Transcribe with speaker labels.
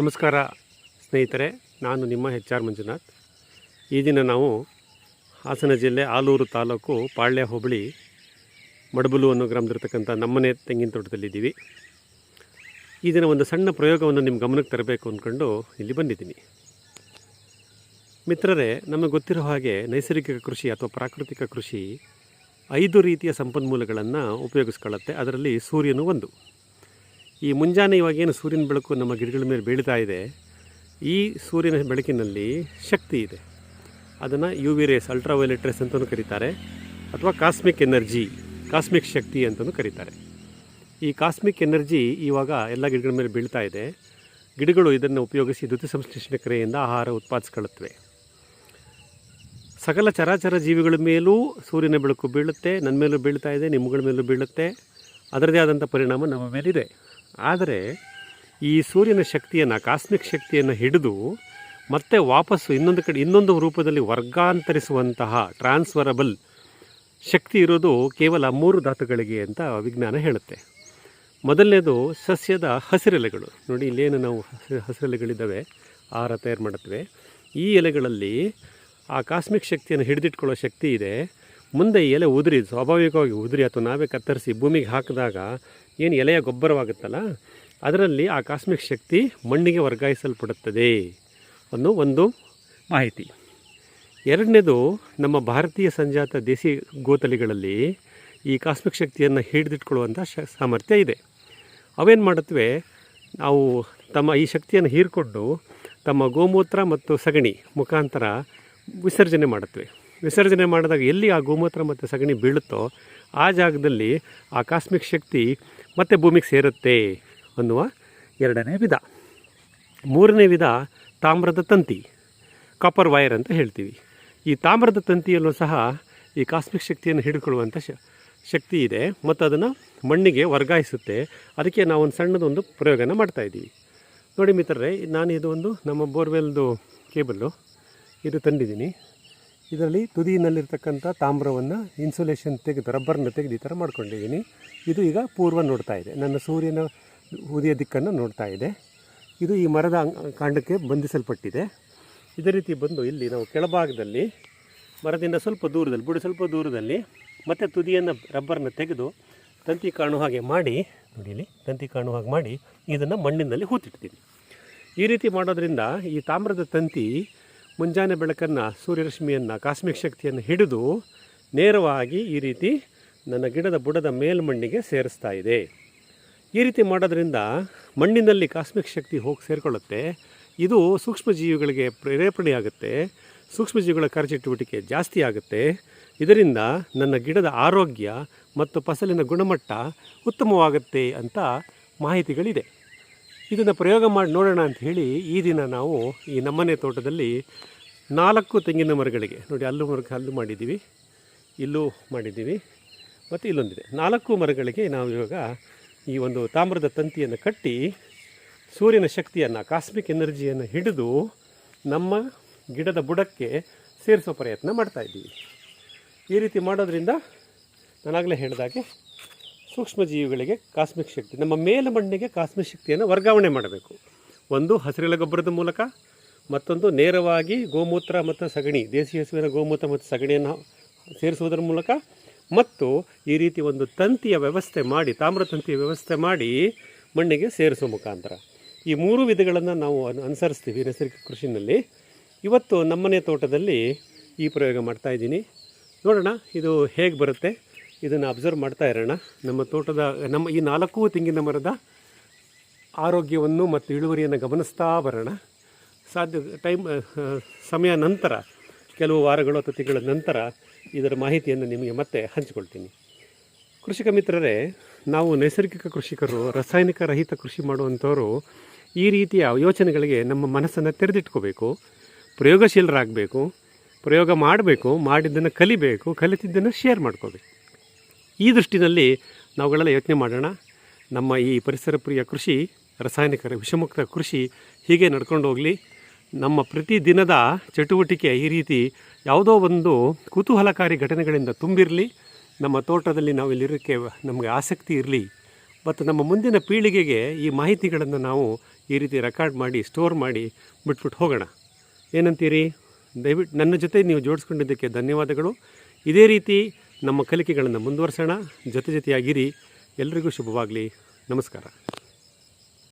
Speaker 1: ನಮಸ್ಕಾರ, ಸ್ನೇಹಿತರೆ. ನಾನು ನಿಮ್ಮ ಹೆಚ್ ಆರ್ ಮಂಜುನಾಥ್. ಈ ದಿನ ನಾವು ಹಾಸನ ಜಿಲ್ಲೆ ಆಲೂರು ತಾಲೂಕು ಪಾಳ್ಯ ಹೋಬಳಿ, ಮಡಬಲು ಅನ್ನೋ ಗ್ರಾಮದಲ್ಲಿರ್ತಕ್ಕಂಥ ನಮ್ಮನೆ ತೆಂಗಿನ ತೋಟದಲ್ಲಿದ್ದೀವಿ. ಈ ದಿನ ಒಂದು ಸಣ್ಣ ಪ್ರಯೋಗವನ್ನು ನಿಮ್ಮ ಗಮನಕ್ಕೆ ತರಬೇಕು ಅಂದ್ಕೊಂಡು ಇಲ್ಲಿ ಬಂದಿದ್ದೀನಿ. ಮಿತ್ರರೇ, ನಮಗೆ ಗೊತ್ತಿರೋ ಹಾಗೆ ನೈಸರ್ಗಿಕ ಕೃಷಿ ಅಥವಾ ಪ್ರಾಕೃತಿಕ ಕೃಷಿ ಐದು ರೀತಿಯ ಸಂಪನ್ಮೂಲಗಳನ್ನು ಉಪಯೋಗಿಸ್ಕೊಳ್ಳುತ್ತೆ. ಅದರಲ್ಲಿ ಸೂರ್ಯನು ಒಂದು. ಈ ಮುಂಜಾನೆ ಇವಾಗೇನು ಸೂರ್ಯನ ಬೆಳಕು ನಮ್ಮ ಗಿಡಗಳ ಮೇಲೆ ಬೀಳ್ತಾ ಇದೆ, ಈ ಸೂರ್ಯನ ಬೆಳಕಿನಲ್ಲಿ ಶಕ್ತಿ ಇದೆ. ಅದನ್ನು U V rays ultraviolet rays ಅಂತಲೂ ಕರೀತಾರೆ, ಅಥವಾ ಕಾಸ್ಮಿಕ್ ಎನರ್ಜಿ, ಕಾಸ್ಮಿಕ್ ಶಕ್ತಿ ಅಂತಲೂ ಕರೀತಾರೆ. ಈ ಕಾಸ್ಮಿಕ್ ಎನರ್ಜಿ ಇವಾಗ ಎಲ್ಲ ಗಿಡಗಳ ಮೇಲೆ ಬೀಳ್ತಾ ಇದೆ. ಗಿಡಗಳು ಇದನ್ನು ಉಪಯೋಗಿಸಿ ದ್ಯುತಿ ಸಂಶ್ಲೇಷಣೆ ಕ್ರಿಯೆಯಿಂದ ಆಹಾರ ಉತ್ಪಾದಿಸ್ಕೊಳ್ಳುತ್ತವೆ. ಸಕಲ ಚರಾಚರ ಜೀವಿಗಳ ಮೇಲೂ ಸೂರ್ಯನ ಬೆಳಕು ಬೀಳುತ್ತೆ ನನ್ನ ಮೇಲೂ ಬೀಳ್ತಾ ಇದೆ, ನಿಮ್ಮಗಳ ಮೇಲೂ ಬೀಳುತ್ತೆ. ಅದರದೇ ಆದಂಥ ಪರಿಣಾಮ ನಮ್ಮ ಮೇಲಿದೆ. ಆದರೆ ಈ ಸೂರ್ಯನ ಶಕ್ತಿಯನ್ನು, ಕಾಸ್ಮಿಕ್ ಶಕ್ತಿಯನ್ನು ಹಿಡಿದು ಮತ್ತೆ ವಾಪಸ್ಸು ಇನ್ನೊಂದು ಕಡೆ, ಇನ್ನೊಂದು ರೂಪದಲ್ಲಿ ವರ್ಗಾಂತರಿಸುವಂತಹ ಟ್ರಾನ್ಸ್ಫರಬಲ್ ಶಕ್ತಿ ಇರೋದು ಕೇವಲ ಮೂರು ಧಾತುಗಳಿಗೆ ಅಂತ ವಿಜ್ಞಾನ ಹೇಳುತ್ತೆ. ಮೊದಲನೇದು ಸಸ್ಯದ ಹಸಿರೆಲೆಗಳು. ನೋಡಿ, ಇಲ್ಲೇನು ನಾವು ಹಸಿ ಹಸಿರೆಲೆಗಳಿದ್ದಾವೆ, ಆಹಾರ ತಯಾರು ಮಾಡುತ್ತವೆ. ಈ ಎಲೆಗಳಲ್ಲಿ ಆ ಕಾಸ್ಮಿಕ್ ಶಕ್ತಿಯನ್ನು ಹಿಡಿದಿಟ್ಕೊಳ್ಳೋ ಶಕ್ತಿ ಇದೆ. ಮುಂದೆ ಎಲೆ ಉದುರಿ, ಸ್ವಾಭಾವಿಕವಾಗಿ ಉದುರಿ ಅಥವಾ ನಾವೇ ಕತ್ತರಿಸಿ ಭೂಮಿಗೆ ಹಾಕಿದಾಗ ಏನು ಎಲೆಯ ಗೊಬ್ಬರವಾಗುತ್ತಲ್ಲ? ಅದರಲ್ಲಿ ಆ ಕಾಸ್ಮಿಕ್ ಶಕ್ತಿ ಮಣ್ಣಿಗೆ ವರ್ಗಾಯಿಸಲ್ಪಡುತ್ತದೆ ಅನ್ನೋ ಒಂದು ಮಾಹಿತಿ. ಎರಡನೇದು, ನಮ್ಮ ಭಾರತೀಯ ಸಂಜಾತ ದೇಸಿ ಗೋತಲಿಗಳಲ್ಲಿ ಈ ಕಾಸ್ಮಿಕ್ ಶಕ್ತಿಯನ್ನು ಹಿಡಿದಿಟ್ಕೊಳ್ಳುವಂಥ ಶ, ಸಾಮರ್ಥ್ಯ ಇದೆ. ಅವೇನು ಮಾಡುತ್ತವೆ? ನಾವು ತಮ್ಮ ಈ ಶಕ್ತಿಯನ್ನು ಹೀರಿಕೊಂಡು ತಮ್ಮ ಗೋಮೂತ್ರ ಮತ್ತು ಸಗಣಿ ಮುಖಾಂತರ ವಿಸರ್ಜನೆ ಮಾಡುತ್ತವೆ. ವಿಸರ್ಜನೆ ಮಾಡಿದಾಗ ಎಲ್ಲಿ ಆ ಗೋಮೂತ್ರ ಮತ್ತು ಸಗಣಿ ಬೀಳುತ್ತೋ ಆ ಜಾಗದಲ್ಲಿ ಆ ಕಾಸ್ಮಿಕ್ ಶಕ್ತಿ ಮತ್ತೆ ಭೂಮಿಗೆ ಸೇರುತ್ತೆ ಅನ್ನುವ ಎರಡನೇ ವಿಧ. ಮೂರನೇ ವಿಧ ತಾಮ್ರದ ತಂತಿ ಕಾಪರ್ ವೈರ್ ಅಂತ ಹೇಳ್ತೀವಿ. ಈ ತಾಮ್ರದ ತಂತಿಯಲ್ಲೂ ಸಹ ಈ ಕಾಸ್ಮಿಕ್ ಶಕ್ತಿಯನ್ನು ಹಿಡ್ಕೊಳ್ಳುವಂಥ ಶ, ಶಕ್ತಿ ಇದೆ. ಮತ್ತು ಅದನ್ನು ಮಣ್ಣಿಗೆ ವರ್ಗಾಯಿಸುತ್ತೆ. ಅದಕ್ಕೆ ನಾವು ಒಂದು ಸಣ್ಣದೊಂದು ಪ್ರಯೋಗನ ಮಾಡ್ತಾಯಿದ್ದೀವಿ ನೋಡಿ ಮಿತ್ರರೇ ನಾನು ಇದು ಒಂದು ನಮ್ಮ ಬೋರ್ವೆಲ್ದು ಕೇಬಲ್ಲು ಇದು ತಂದಿದ್ದೀನಿ. ಇದರಲ್ಲಿ ತುದಿನಲ್ಲಿರ್ತಕ್ಕಂಥ ತಾಮ್ರವನ್ನು ಇನ್ಸುಲೇಷನ್ ತೆಗೆದು ರಬ್ಬರ್ನ ತೆಗೆದು ಈ ಥರ ಮಾಡ್ಕೊಂಡಿದ್ದೀನಿ. ಇದು ಈಗ ಪೂರ್ವ ನೋಡ್ತಾ ಇದೆ. ನನ್ನ ಸೂರ್ಯನ ಉದಯ ದಿಕ್ಕನ್ನು ನೋಡ್ತಾ ಇದೆ. ಇದು ಈ ಮರದ ಕಾಂಡಕ್ಕೆ ಬಂಧಿಸಲ್ಪಟ್ಟಿದೆ. ಇದೇ ರೀತಿ ಬಂದು ಇಲ್ಲಿ ನಾವು ಕೆಳಭಾಗದಲ್ಲಿ ಮರದಿಂದ ಸ್ವಲ್ಪ ದೂರದಲ್ಲಿ, ಬಿಡು ಸ್ವಲ್ಪ ದೂರದಲ್ಲಿ ಮತ್ತೆ ತುದಿಯನ್ನು ರಬ್ಬರ್ನ ತೆಗೆದು ತಂತಿ ಕಾಣುವ ಹಾಗೆ ಮಾಡಿ, ನೋಡಿ ತಂತಿ ಕಾಣುವ ಹಾಗೆ ಮಾಡಿ ಇದನ್ನು ಮಣ್ಣಿನಲ್ಲಿ ಹೂತಿಡ್ತೀನಿ ಈ ರೀತಿ ಮಾಡೋದ್ರಿಂದ ಈ ತಾಮ್ರದ ತಂತಿ ಮುಂಜಾನೆ ಬೆಳಕನ್ನು ಸೂರ್ಯರಶ್ಮಿಯನ್ನು ಕಾಸ್ಮಿಕ್ ಶಕ್ತಿಯನ್ನು ಹಿಡಿದು ನೇರವಾಗಿ ಈ ರೀತಿ ನನ್ನ ಗಿಡದ ಬುಡದ ಮೇಲ್ಮಣ್ಣಿಗೆ ಸೇರಿಸ್ತಾ ಇದೆ. ಈ ರೀತಿ ಮಾಡೋದ್ರಿಂದ ಮಣ್ಣಿನಲ್ಲಿ ಕಾಸ್ಮಿಕ್ ಶಕ್ತಿ ಹೋಗಿ ಸೇರಿಕೊಳ್ಳುತ್ತೆ. ಇದು ಸೂಕ್ಷ್ಮಜೀವಿಗಳಿಗೆ ಪ್ರೇರೇಪಣೆಯಾಗುತ್ತೆ. ಸೂಕ್ಷ್ಮಜೀವಿಗಳ ಕಾರ್ಯಚಟುವಟಿಕೆ ಜಾಸ್ತಿ ಆಗುತ್ತೆ. ಇದರಿಂದ ನನ್ನ ಗಿಡದ ಆರೋಗ್ಯ ಮತ್ತು ಫಸಲಿನ ಗುಣಮಟ್ಟ ಉತ್ತಮವಾಗುತ್ತೆ ಅಂತ ಮಾಹಿತಿಗಳಿದೆ. ಇದನ್ನು ಪ್ರಯೋಗ ಮಾಡಿ ನೋಡೋಣ ಅಂತ ಹೇಳಿ ಈ ದಿನ ನಾವು ಈ ನಮ್ಮನೆ ತೋಟದಲ್ಲಿ ನಾಲ್ಕು ತೆಂಗಿನ ಮರಗಳಿಗೆ, ನೋಡಿ ಅಲ್ಲೂ ಮರಕ್ಕೆ ಅಲ್ಲೂ ಮಾಡಿದ್ದೀವಿ, ಇಲ್ಲೂ ಮಾಡಿದ್ದೀವಿ, ಮತ್ತು ಇಲ್ಲೊಂದಿದೆ. ನಾಲ್ಕು ಮರಗಳಿಗೆ ನಾವು ಇವಾಗ ಈ ಒಂದು ತಾಮ್ರದ ತಂತಿಯನ್ನು ಕಟ್ಟಿ ಸೂರ್ಯನ ಶಕ್ತಿಯನ್ನು, ಕಾಸ್ಮಿಕ್ ಎನರ್ಜಿಯನ್ನು ಹಿಡಿದು ನಮ್ಮ ಗಿಡದ ಬುಡಕ್ಕೆ ಸೇರಿಸೋ ಪ್ರಯತ್ನ ಮಾಡ್ತಾಯಿದ್ದೀವಿ ಈ ರೀತಿ ಮಾಡೋದ್ರಿಂದ ನಾನಾಗಲೇ ಹೇಳಿದಾಗೆ ಸೂಕ್ಷ್ಮಜೀವಿಗಳಿಗೆ ಕಾಸ್ಮಿಕ್ ಶಕ್ತಿ, ನಮ್ಮ ಮೇಲ್ಮಣ್ಣಿಗೆ ಕಾಸ್ಮಿಕ್ ಶಕ್ತಿಯನ್ನು ವರ್ಗಾವಣೆ ಮಾಡಬೇಕು. ಒಂದು ಹಸಿರೆಲೆ ಗೊಬ್ಬರದ ಮೂಲಕ, ಮತ್ತೊಂದು ನೇರವಾಗಿ ಗೋಮೂತ್ರ ಮತ್ತು ಸಗಣಿ, ದೇಸಿ ಹಸುವಿನ ಗೋಮೂತ್ರ ಮತ್ತು ಸಗಣಿಯನ್ನು ಸೇರಿಸುವುದರ ಮೂಲಕ, ಮತ್ತು ಈ ರೀತಿ ಒಂದು ತಂತಿಯ ವ್ಯವಸ್ಥೆ ಮಾಡಿ, ತಾಮ್ರ ತಂತಿಯ ವ್ಯವಸ್ಥೆ ಮಾಡಿ ಮಣ್ಣಿಗೆ ಸೇರಿಸುವ ಮುಖಾಂತರ. ಈ ಮೂರು ವಿಧಗಳನ್ನು ನಾವು ಅನು- ಅನುಸರಿಸ್ತೀವಿ ನೈಸರ್ಗಿಕ ಕೃಷಿನಲ್ಲಿ. ಇವತ್ತು ನಮ್ಮನೆ ತೋಟದಲ್ಲಿ ಈ ಪ್ರಯೋಗ ಮಾಡ್ತಾ ಇದ್ದೀನಿ. ನೋಡೋಣ, ಇದು ಹೇಗೆ ಬರುತ್ತೆ? ಇದನ್ನು ಅಬ್ಸರ್ವ್ ಮಾಡ್ತಾ ಇರೋಣ. ನಮ್ಮ ತೋಟದ, ನಮ್ಮ ಈ ನಾಲ್ಕು ತೆಂಗಿನ ಮರದ ಆರೋಗ್ಯವನ್ನು ಮತ್ತು ಇಳುವರಿಯನ್ನು ಗಮನಿಸ್ತಾ ಬರೋಣ. ಸಾಧ್ಯ ಟೈಮ್ ಸಮಯ ನಂತರ, ಕೆಲವು ವಾರಗಳು ಅಥವಾ ತಿಂಗಳ ನಂತರ ಇದರ ಮಾಹಿತಿಯನ್ನು ನಿಮಗೆ ಮತ್ತೆ ಹಂಚಿಕೊಳ್ತೀನಿ. ಕೃಷಿಕ ಮಿತ್ರರೇ, ನಾವು ನೈಸರ್ಗಿಕ ಕೃಷಿಕರು, ರಾಸಾಯನಿಕ ರಹಿತ ಕೃಷಿ ಮಾಡುವಂಥವರು, ಈ ರೀತಿಯ ಯೋಚನೆಗಳಿಗೆ ನಮ್ಮ ಮನಸ್ಸನ್ನು ತೆರೆದಿಟ್ಕೋಬೇಕು, ಪ್ರಯೋಗಶೀಲರಾಗಬೇಕು, ಪ್ರಯೋಗ ಮಾಡಬೇಕು, ಮಾಡಿದ್ದನ್ನು ಕಲಿಬೇಕು, ಕಲಿತಿದ್ದನ್ನು ಶೇರ್ ಮಾಡ್ಕೋಬೇಕು. ಈ ದೃಷ್ಟಿನಲ್ಲಿ ನಾವುಗಳೆಲ್ಲ ಯೋಚನೆ ಮಾಡೋಣ. ನಮ್ಮ ಈ ಪರಿಸರ ಪ್ರಿಯ ಕೃಷಿ ರಾಸಾಯನಿಕ ವಿಷಮುಕ್ತ ಕೃಷಿ ಹೀಗೆ ನಡ್ಕೊಂಡು ಹೋಗಲಿ. ನಮ್ಮ ಪ್ರತಿದಿನದ ಚಟುವಟಿಕೆ ಈ ರೀತಿ ಯಾವುದೋ ಒಂದು ಕುತೂಹಲಕಾರಿ ಘಟನೆಗಳಿಂದ ತುಂಬಿರಲಿ. ನಮ್ಮ ತೋಟದಲ್ಲಿ ನಾವು ಇಲ್ಲಿರೋಕ್ಕೆ ನಮಗೆ ಆಸಕ್ತಿ ಇರಲಿ. ಮತ್ತು ನಮ್ಮ ಮುಂದಿನ ಪೀಳಿಗೆಗೆ ಈ ಮಾಹಿತಿಗಳನ್ನು ನಾವು ಈ ರೀತಿ ರೆಕಾರ್ಡ್ ಮಾಡಿ, ಸ್ಟೋರ್ ಮಾಡಿ ಬಿಟ್ಬಿಟ್ಟು ಹೋಗೋಣ. ಏನಂತೀರಿ? ದಯವಿಟ್ಟು ನನ್ನ ಜೊತೆ ನೀವು ಜೋಡಿಸ್ಕೊಂಡಿದ್ದಕ್ಕೆ ಧನ್ಯವಾದಗಳು. ಇದೇ ರೀತಿ ನಮ್ಮ ಕಲಿಕೆಗಳನ್ನು ಮುಂದುವರ್ಸೋಣ. ಜೊತೆ ಜೊತೆಯಾಗಿರಿ. ಎಲ್ರಿಗೂ ಶುಭವಾಗಲಿ. ನಮಸ್ಕಾರ.